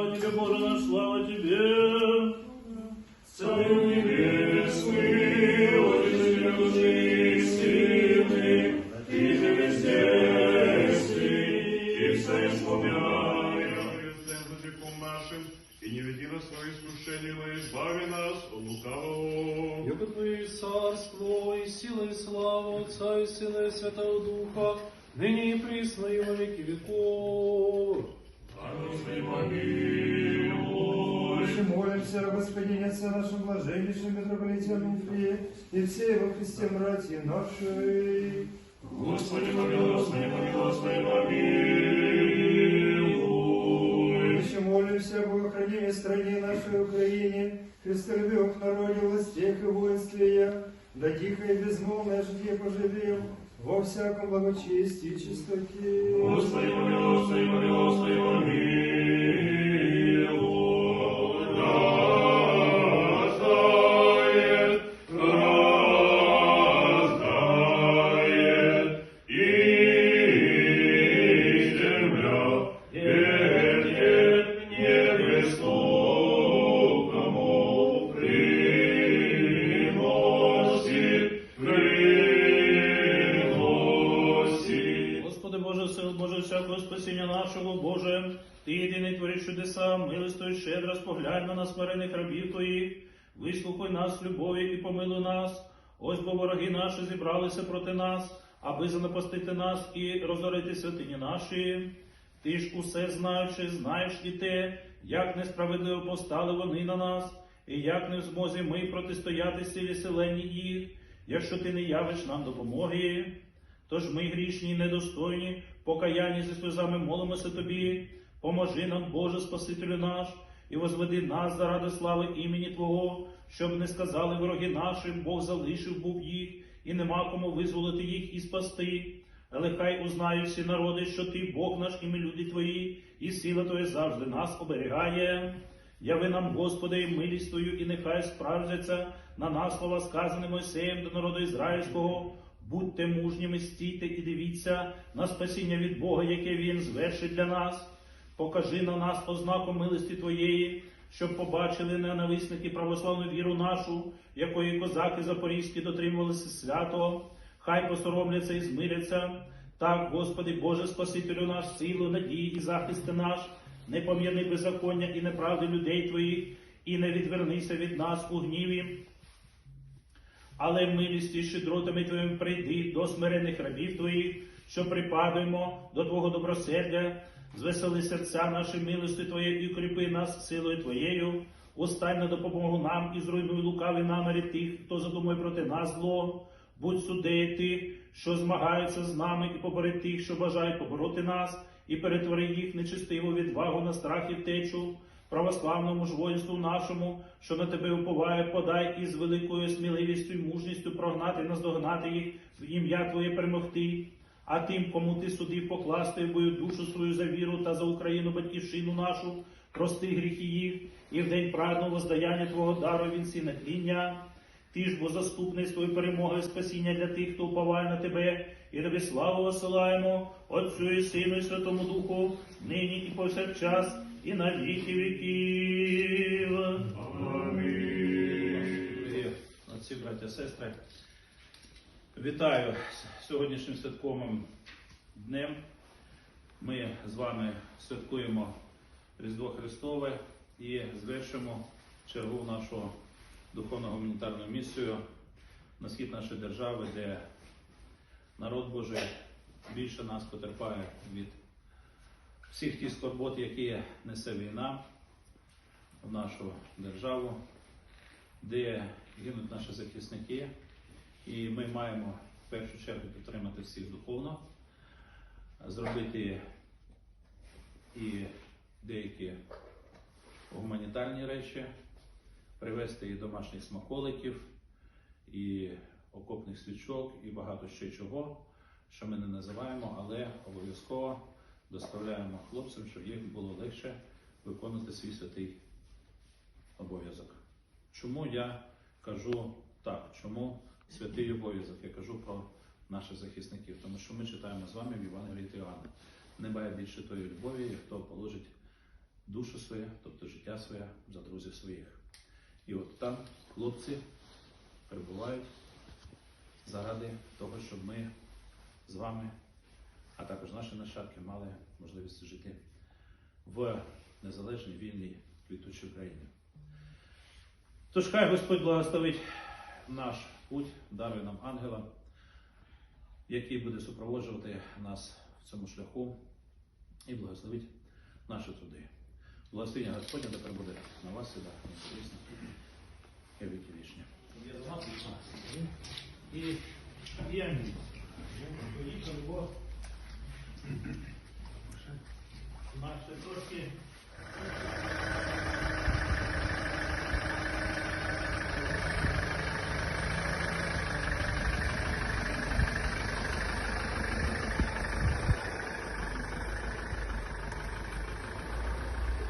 Слава тебе, Боже наш, слава тебе. Царю небесный, Отец любви сильный, Ты же везде и все исполняешь. Всем грехом нашим, и не веди нас во искушение, но избави нас от лукавого. Яко Твое царство, и сила, и слава Отца, и Сына, и Святого Духа, ныне и присно, и во веки веков. Господи, помилуй. Молимся о Господине Отце нашем блаженнейшем митрополите Ануфрии и все во Христе братья наши. Господи, помилуй, Господи, помилуй, Господи, помилуй. Еще молимся об охранении стране нашей Украине, христолюбивых народе, властях и воинстве, да тихо и безмолвное житие поживем, во всяком благочестии и чистоте. Господи, помилуй, Господи, помилуй, Господи, помилуй. Ти єдиний твориш чудеса, милостою щедро споглянь на нас смирених рабів Твоїх, вислухай нас, любові і помилуй нас. Ось бо вороги наші зібралися проти нас, аби занапастити нас і розорити святині наші. Ти ж усе знаючи, знаєш і те, як несправедливо постали вони на нас, і як не в змозі ми протистояти силі селені їх, якщо ти не явиш нам допомоги. Тож ми грішні недостойні, покаянні зі сльозами молимося тобі. Поможи нам, Боже Спасителю наш, і возведи нас заради слави імені Твого, щоб не сказали вороги наші, Бог залишив був їх, і нема кому визволити їх і спасти. Але хай узнають всі народи, що ти Бог наш, і ми люди Твої, і сила Твоя завжди нас оберігає. Яви нам, Господи, і милість Твою, і нехай справдяться на нас слова, сказані Мойсеєм до народу ізраїльського. Будьте мужніми, стійте і дивіться на спасіння від Бога, яке Він звершить для нас. Покажи на нас ознаку милості Твоєї, щоб побачили ненависники православну віру нашу, якої козаки запорізькі дотримувалися свято. Хай посоромляться і змиряться. Так, Господи, Боже Спасителю наш, силу, надії і захисти наш, не пом'яни беззаконня і неправди людей Твоїх, і не відвернися від нас у гніві. Але милістю і щедротами Твоїм прийди до смирених рабів Твоїх, що припадуємо до Твого добросердя, звесели серця наші милості Твоєю і укріпи нас силою Твоєю, устань на допомогу нам і зруйнуй лукаві наміри тих, хто задумує проти нас зло. Будь судею тих, що змагаються з нами, і побори тих, що бажають побороти нас, і перетвори їх нечистиву відвагу на страх і втечу, православному ж воїнству нашому, що на тебе уповає, подай і з великою сміливістю і мужністю прогнати, наздогнати їх, в ім'я Твоє перемогти. А тим, кому ти судив покласти в бою душу свою за віру та за Україну, батьківщину нашу, прости гріхи їх, і в день праведного воздаяння Твого дару він сі натління. Ти ж бо заступний свою перемоги і спасіння для тих, хто уповає на тебе, і тобі славу посилаємо, Отцю і Сину, і Святому Духу, нині і повсякчас, і на віки віків. Дорогі Отці, браття, сестри, вітаю з сьогоднішнім святковим днем. Ми з вами святкуємо Різдво Христове і звершимо чергу нашу духовно-гуманітарну місію на схід нашої держави, де народ Божий більше нас потерпає від всіх тих скорбот, які несе війна в нашу державу, де гинуть наші захисники, і ми маємо в першу чергу підтримати всіх духовно, зробити і деякі гуманітарні речі, привезти і домашніх смаколиків, і окопних свічок, і багато ще чого, що ми не називаємо, але обов'язково доставляємо хлопцям, щоб їм було легше виконувати свій святий обов'язок. Чому я кажу так? Чому святий обов'язок? Я кажу про наших захисників, тому що ми читаємо з вами в Євангелії Іоанна. Немає більше тої любові, як хто положить душу своє, тобто життя своє за друзів своїх. І от там хлопці перебувають заради того, щоб ми з вами, а також наші нащадки, мали можливість жити в незалежній, вільній, квітучій Україні. Тож хай Господь благословить наш путь, дарує нам ангела, який буде супроводжувати нас в цьому шляху і благословить наші труди. Благословення Господня тепер буде на вас сюди, звісно, і віки вічні. І, і. Поїхали, бо трошки